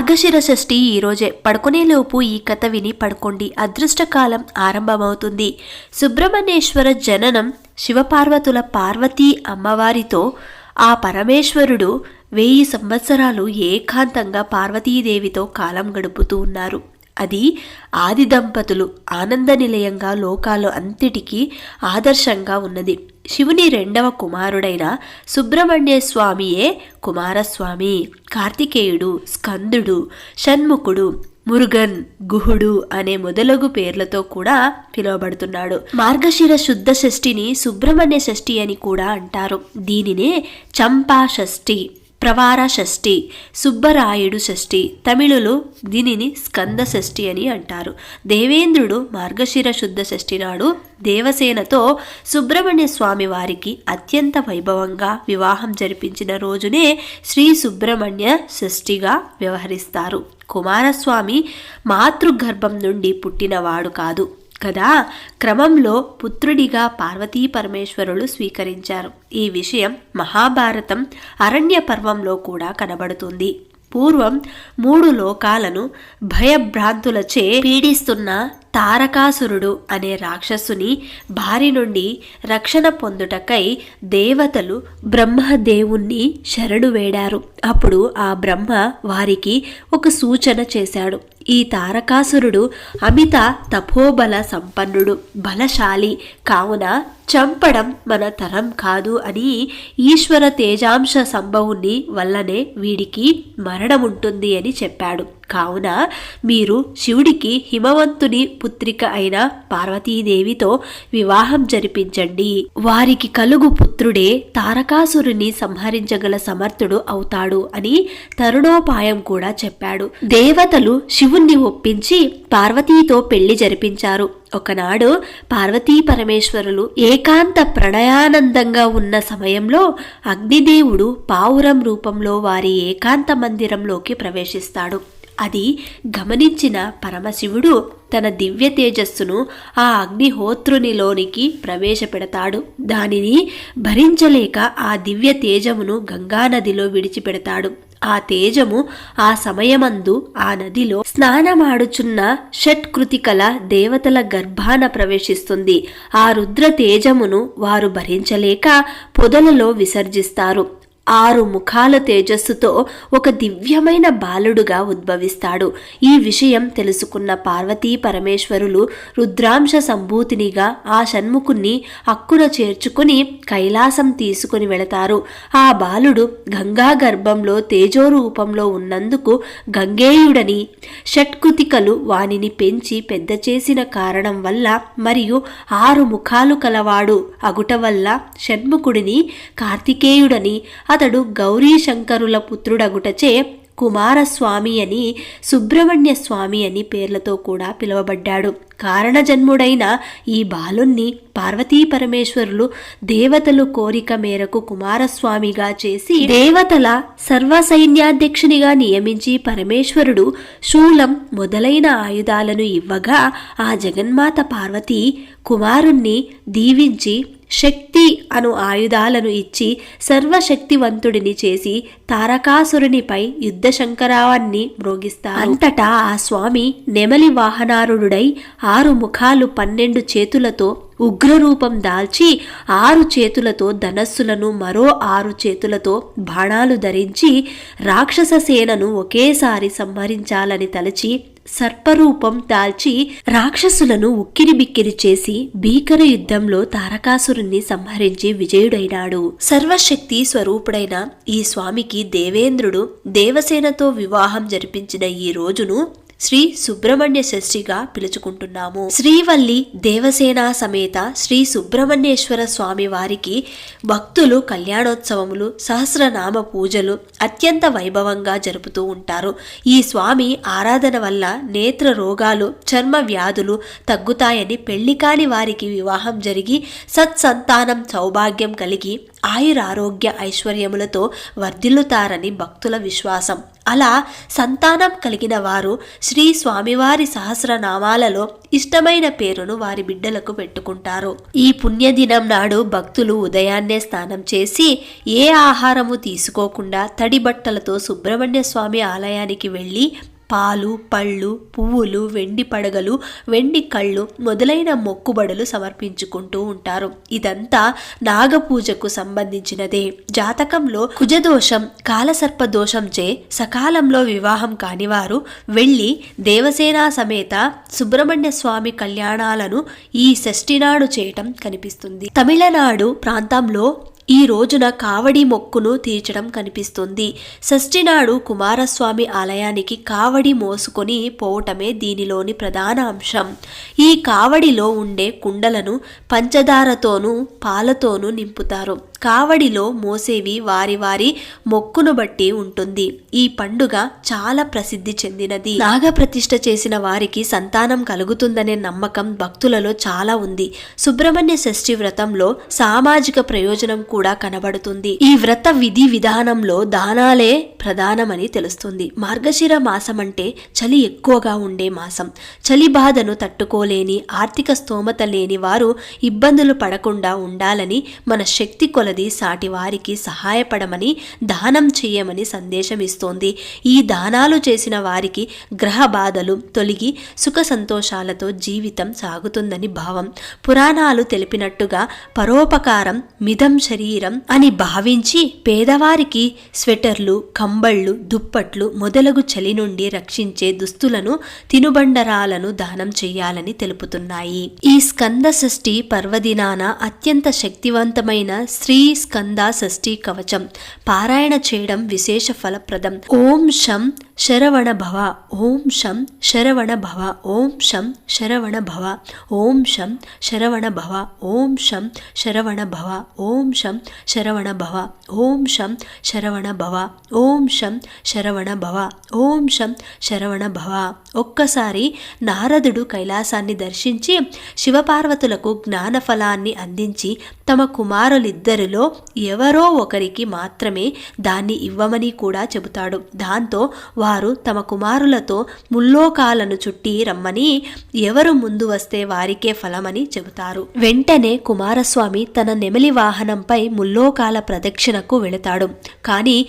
మార్గశిర షష్ఠి ఈరోజే పడుకునేలోపు ఈ కథ విని పడుకోండి. అదృష్టకాలం ఆరంభమవుతుంది. సుబ్రహ్మణ్యేశ్వర జననం శివపార్వతుల పార్వతీ అమ్మవారితో ఆ పరమేశ్వరుడు వెయ్యి సంవత్సరాలు ఏకాంతంగా పార్వతీదేవితో కాలం గడుపుతూ ఉన్నారు. అది ఆది దంపతులు ఆనంద నిలయంగా లోకాలు అంతటికీ ఆదర్శంగా ఉన్నది. శివుని రెండవ కుమారుడైన సుబ్రహ్మణ్య స్వామియే కుమారస్వామి. కార్తికేయుడు స్కందుడు షణ్ముఖుడు మురుగన్ గుహుడు అనే మొదలగు పేర్లతో కూడా పిలువబడుతున్నాడు. మార్గశిర శుద్ధ షష్ఠిని సుబ్రహ్మణ్య షష్ఠి అని కూడా అంటారు. దీనినే చంపా షష్ఠి ప్రవార షష్ఠి సుబ్బరాయుడు షష్ఠి తమిళులు దీనిని స్కంద షష్ఠి అని అంటారు. దేవేంద్రుడు మార్గశిర శుద్ధ షష్ఠి నాడు దేవసేనతో సుబ్రహ్మణ్య స్వామి వారికి అత్యంత వైభవంగా వివాహం జరిపించిన రోజునే శ్రీ సుబ్రహ్మణ్య షష్ఠిగా వ్యవహరిస్తారు. కుమారస్వామి మాతృగర్భం నుండి పుట్టినవాడు కాదు. కదా? క్రమంలో పుత్రుడిగా పార్వతీ పరమేశ్వరులు స్వీకరించారు. ఈ విషయం మహాభారతం అరణ్య పర్వంలో కూడా కనబడుతుంది. పూర్వం మూడు లోకాలను భయభ్రాంతులచే పీడిస్తున్న తారకాసురుడు అనే రాక్షసుని బారి నుండి రక్షణ పొందుటకై దేవతలు బ్రహ్మదేవుణ్ణి శరణు వేడారు. అప్పుడు ఆ బ్రహ్మ వారికి ఒక సూచన చేశాడు. ఈ తారకాసురుడు అమిత తపోబల సంపన్నుడు బలశాలి కావున చంపడం మన తరం కాదు అని ఈశ్వర తేజాంశ సంభవుని వల్లనే వీడికి మరణం ఉంటుంది అని చెప్పాడు. కావున మీరు శివుడికి హిమవంతుని పుత్రిక అయిన పార్వతీదేవితో వివాహం జరిపించండి. వారికి కలుగు పుత్రుడే తారకాసురుని సంహరించగల సమర్థుడు అవుతాడు అని తరుణోపాయం కూడా చెప్పాడు. దేవతలు శివుణ్ణి ఒప్పించి పార్వతీతో పెళ్ళి జరిపించారు. ఒకనాడు పార్వతీ పరమేశ్వరులు ఏకాంత ప్రణయానందంగా ఉన్న సమయంలో అగ్నిదేవుడు పావురం రూపంలో వారి ఏకాంత మందిరంలోకి ప్రవేశిస్తాడు. అది గమనించిన పరమశివుడు తన దివ్య తేజస్సును ఆ అగ్నిహోత్రునిలోనికి ప్రవేశపెడతాడు. దానిని భరించలేక ఆ దివ్య తేజమును గంగానదిలో విడిచిపెడతాడు. ఆ తేజము ఆ సమయమందు ఆ నదిలో స్నానమాడుచున్న షట్కృతికల దేవతల గర్భాన ప్రవేశిస్తుంది. ఆ రుద్ర తేజమును వారు భరించలేక పొదలలో విసర్జిస్తారు. ఆరు ముఖాల తేజస్సుతో ఒక దివ్యమైన బాలుడుగా ఉద్భవిస్తాడు. ఈ విషయం తెలుసుకున్న పార్వతీ పరమేశ్వరులు రుద్రాంశ సంభూతినిగా ఆ షణ్ముఖుణ్ణి అక్కున చేర్చుకుని కైలాసం తీసుకుని వెళతారు. ఆ బాలుడు గంగా గర్భంలో తేజో రూపంలో ఉన్నందుకు గంగేయుడని షట్కుతికలు వానిని పెంచి పెద్ద చేసిన కారణం వల్ల మరియు ఆరు ముఖాలు కలవాడు అగుట వల్ల షణ్ముఖుడిని కార్తికేయుడని అతడు గౌరీ శంకరుల పుత్రుడగుటచే కుమారస్వామి అని సుబ్రహ్మణ్య స్వామి అని పేర్లతో కూడా పిలువబడ్డాడు. కారణజన్ముడైన ఈ బాలుణ్ణి పార్వతీ పరమేశ్వరులు దేవతలు కోరిక మేరకు కుమారస్వామిగా చేసి దేవతల సర్వసైన్యాధ్యక్షునిగా నియమించి పరమేశ్వరుడు శూలం మొదలైన ఆయుధాలను ఇవ్వగా ఆ జగన్మాత పార్వతి కుమారుణ్ణి దీవించి శక్తి అను ఆయుధాలను ఇచ్చి సర్వశక్తివంతుడిని చేసి తారకాసురునిపై యుద్ధ శంకరావాన్ని మ్రోగిస్తారు. అంతటా ఆ స్వామి నెమలి వాహనారుడై ఆరు ముఖాలు పన్నెండు చేతులతో ఉగ్రరూపం దాల్చి ఆరు చేతులతో ధనస్సులను మరో ఆరు చేతులతో బాణాలు ధరించి రాక్షస సేనను ఒకేసారి సంహరించాలని తలచి సర్పరూపం దాల్చి రాక్షసులను ఉక్కిరి బిక్కిరి చేసి భీకర యుద్ధంలో తారకాసురుణ్ణి సంహరించి విజయుడైనాడు. సర్వశక్తి స్వరూపుడైన ఈ స్వామికి దేవేంద్రుడు దేవసేనతో వివాహం జరిపించిన ఈ రోజును శ్రీ సుబ్రహ్మణ్య షష్ఠిగా పిలుచుకుంటున్నాము. శ్రీవల్లి దేవసేన సమేత శ్రీ సుబ్రహ్మణ్యేశ్వర స్వామి వారికి భక్తులు కళ్యాణోత్సవములు సహస్రనామ పూజలు అత్యంత వైభవంగా జరుపుతూ ఉంటారు. ఈ స్వామి ఆరాధన వల్ల నేత్ర రోగాలు చర్మ వ్యాధులు తగ్గుతాయని పెళ్ళి కాని వారికి వివాహం జరిగి సత్సంతానం సౌభాగ్యం కలిగి ఆయురారోగ్య ఐశ్వర్యములతో వర్ధిల్లుతారని భక్తుల విశ్వాసం. అలా సంతానం కలిగిన వారు శ్రీ స్వామివారి సహస్రనామాలలో ఇష్టమైన పేరును వారి బిడ్డలకు పెట్టుకుంటారు. ఈ పుణ్యదినం నాడు భక్తులు ఉదయాన్నే స్నానం చేసి ఏ ఆహారము తీసుకోకుండా తడి బట్టలతో సుబ్రహ్మణ్య స్వామి ఆలయానికి వెళ్ళి పాలు పళ్ళు పువ్వులు వెండి పడగలు వెండి కళ్ళు మొదలైన మొక్కుబడులు సమర్పించుకుంటూ ఉంటారు. ఇదంతా నాగపూజకు సంబంధించినదే. జాతకంలో కుజదోషం కాలసర్ప దోషంచే సకాలంలో వివాహం కానివారు వెళ్ళి దేవసేన సమేత సుబ్రహ్మణ్య స్వామి కళ్యాణాలను ఈ షష్ఠినాడు చేయటం కనిపిస్తుంది. తమిళనాడు ప్రాంతంలో ఈ రోజున కావడి మొక్కును తీర్చడం కనిపిస్తుంది. షష్ఠినాడు కుమారస్వామి ఆలయానికి కావడి మోసుకొని పోవటమే దీనిలోని ప్రధాన అంశం. ఈ కావడిలో ఉండే కుండలను పంచదారతోనూ పాలతోనూ నింపుతారు. కావడిలో మోసేవి వారి వారి మొక్కును బట్టి ఉంటుంది. ఈ పండుగ చాలా ప్రసిద్ధి చెందినది. నాగప్రతిష్ఠ చేసిన వారికి సంతానం కలుగుతుందనే నమ్మకం భక్తులలో చాలా ఉంది. సుబ్రహ్మణ్య షష్ఠి వ్రతంలో సామాజిక ప్రయోజనం కూడా కనబడుతుంది. ఈ వ్రత విధి విధానంలో దానాలే ప్రధానమని తెలుస్తుంది. మార్గశిర మాసం అంటే చలి ఎక్కువగా ఉండే మాసం. చలి బాధను తట్టుకోలేని ఆర్థిక స్తోమత లేని వారు ఇబ్బందులు పడకుండా ఉండాలని మన శక్తి కొలది సాటి వారికి సహాయపడమని దానం చేయమని సందేశం ఇస్తోంది. ఈ దానాలు చేసిన వారికి గ్రహ బాధలు తొలగి సుఖ సంతోషాలతో జీవితం సాగుతుందని భావం. పురాణాలు తెలిపినట్టుగా పరోపకారం మిదం శరీరం అని భావించి పేదవారికి స్వెటర్లు కంబళ్ళు దుప్పట్లు మొదలగు చలి నుండి రక్షించే దుస్తులను తినుబండరాలను దానం చేయాలని తెలుపుతున్నాయి. ఈ స్కంద షష్ఠి పర్వదినాన అత్యంత శక్తివంతమైన శ్రీ స్కంద షష్ఠి కవచం. పారాయణ చేయడం విశేష ఫలప్రదం. ఓం శం శరవణ భవ. ఓం శం శరవణ భవ. ఓం శం శరవణ భవ. ఓం శం శరవణ భవ. ఓం శం శరవణ భవ. ఓం శం శరవణ భవ. ఓం శం శరవణ భవ. ఓం శం శరవణ భవ. ఓం శం శరవణ భవ. ఒక్కసారి నారదుడు కైలాసాన్ని దర్శించి శివపార్వతులకు జ్ఞానఫలాన్ని అందించి తమ కుమారులిద్దరిలో ఎవరో ఒకరికి మాత్రమే దాన్ని ఇవ్వమని కూడా చెబుతాడు. దాంతో వారు తమ కుమారులతో ముల్లోకాలను చుట్టి రమ్మని ఎవరు ముందు వస్తే వారికే ఫలమని చెబుతారు. వెంటనే కుమారస్వామి తన నెమలి వాహనంపై ముల్లోకాల ప్రదక్షిణకు వెళతాడు. కానీ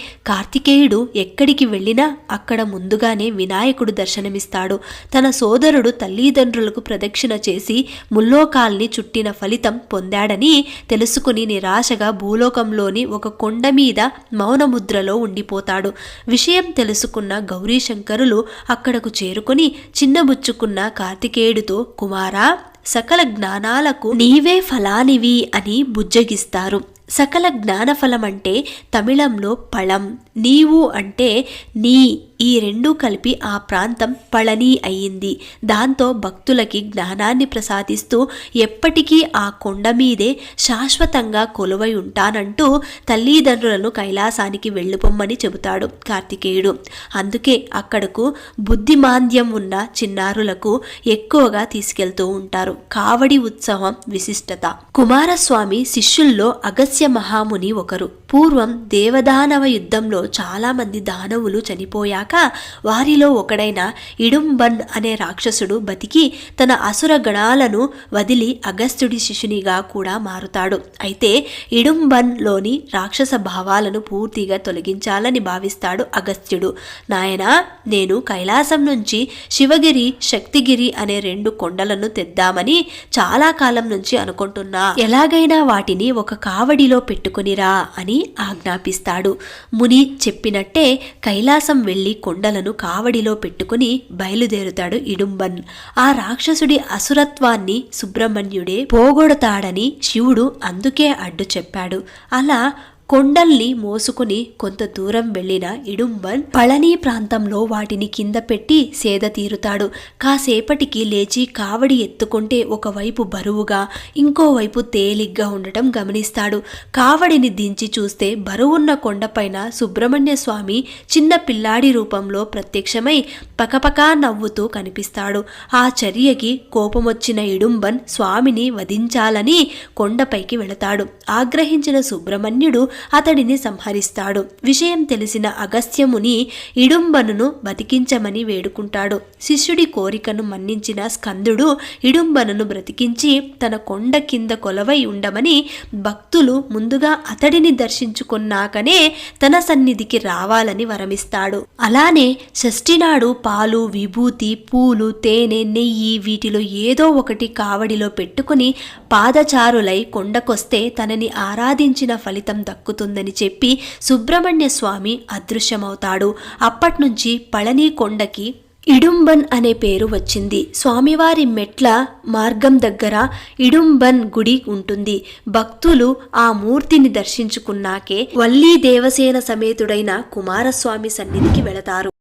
విజయుడు ఎక్కడికి వెళ్ళినా అక్కడ ముందుగానే వినాయకుడు దర్శనమిస్తాడు. తన సోదరుడు తల్లిదండ్రులకు ప్రదక్షిణ చేసి ముల్లోకాల్ని చుట్టిన ఫలితం పొందాడని తెలుసుకుని నిరాశగా భూలోకంలోని ఒక కొండ మీద మౌనముద్రలో ఉండిపోతాడు. విషయం తెలుసుకున్న గౌరీశంకరులు అక్కడకు చేరుకొని చిన్నబుచ్చుకున్న కార్తికేయుడితో కుమారా సకల జ్ఞానాలకు నీవే ఫలానివి అని బుజ్జగిస్తారు. సకల జ్ఞానఫలం అంటే తమిళంలో పళం నీవు అంటే నీ. ఈ రెండూ కలిపి ఆ ప్రాంతం పళని అయ్యింది. దాంతో భక్తులకి జ్ఞానాన్ని ప్రసాదిస్తూ ఎప్పటికీ ఆ కొండ మీదే శాశ్వతంగా కొలువై ఉంటానంటూ తల్లిదండ్రులను కైలాసానికి వెళ్ళిపోమ్మని చెబుతాడు కార్తికేయుడు. అందుకే అక్కడకు బుద్ధిమాంద్యం ఉన్న చిన్నారులకు ఎక్కువగా తీసుకెళ్తూ ఉంటారు. కావడి ఉత్సవం విశిష్టత. కుమారస్వామి శిష్యుల్లో అగస్య మహాముని ఒకరు. పూర్వం దేవదానవ యుద్ధంలో చాలామంది దానవులు చనిపోయాక వారిలో ఒకడైన ఇడుంబన్ అనే రాక్షసుడు బతికి తన అసుర గణాలను వదిలి అగస్త్యుడి శిష్యునిగా కూడా మారుతాడు. అయితే ఇడుంబన్లోని రాక్షస భావాలను పూర్తిగా తొలగించాలని భావిస్తాడు అగస్త్యుడు. నాయన నేను కైలాసం నుంచి శివగిరి శక్తిగిరి అనే రెండు కొండలను తెద్దామని చాలా కాలం నుంచి అనుకుంటున్నా. ఎలాగైనా వాటిని ఒక కావడిలో పెట్టుకునిరా అని ఆజ్ఞాపిస్తాడు. ముని చెప్పినట్టే కైలాసం వెళ్ళి కొండలను కావడిలో పెట్టుకుని బయలుదేరుతాడు ఇడుంబన్. ఆ రాక్షసుడి అసురత్వాన్ని సుబ్రహ్మణ్యుడే పోగొడతాడని శివుడు అందుకే అడ్డు చెప్పాడు. అలా కొండల్ని మోసుకుని కొంత దూరం వెళ్ళిన ఇడుంబన్ పళని ప్రాంతంలో వాటిని కింద పెట్టి సేద తీరుతాడు. కాసేపటికి లేచి కావడి ఎత్తుకుంటే ఒకవైపు బరువుగా ఇంకోవైపు తేలిగ్గా ఉండటం గమనిస్తాడు. కావడిని దించి చూస్తే బరువున్న కొండపైన సుబ్రహ్మణ్య స్వామి చిన్న పిల్లాడి రూపంలో ప్రత్యక్షమై పకపకా నవ్వుతూ కనిపిస్తాడు. ఆ చర్యకి కోపమొచ్చిన ఇడుంబన్ స్వామిని వధించాలని కొండపైకి వెళతాడు. ఆగ్రహించిన సుబ్రహ్మణ్యుడు అతడిని సంహరిస్తాడు. విషయం తెలిసిన అగస్త్యముని ఇడుంబనును బతికించమని వేడుకుంటాడు. శిష్యుడి కోరికను మన్నించిన స్కందుడు ఇడుంబను బ్రతికించి తన కొండ కింద కొలవై ఉండమని భక్తులు ముందుగా అతడిని దర్శించుకున్నాకనే తన సన్నిధికి రావాలని వరమిస్తాడు. అలానే షష్ఠినాడు పాలు విభూతి పూలు తేనె నెయ్యి వీటిలో ఏదో ఒకటి కావడిలో పెట్టుకుని పాదచారులై కొండకొస్తే తనని ఆరాధించిన ఫలితం దక్కుతుందని చెప్పి సుబ్రహ్మణ్య స్వామి అదృశ్యమవుతాడు. అప్పట్నుంచి పళనీ కొండకి ఇడుంబన్ అనే పేరు వచ్చింది. స్వామివారి మెట్ల మార్గం దగ్గర ఇడుంబన్ గుడి ఉంటుంది. భక్తులు ఆ మూర్తిని దర్శించుకున్నాకే వల్లీ దేవసేన సమేతుడైన కుమారస్వామి సన్నిధికి వెళతారు.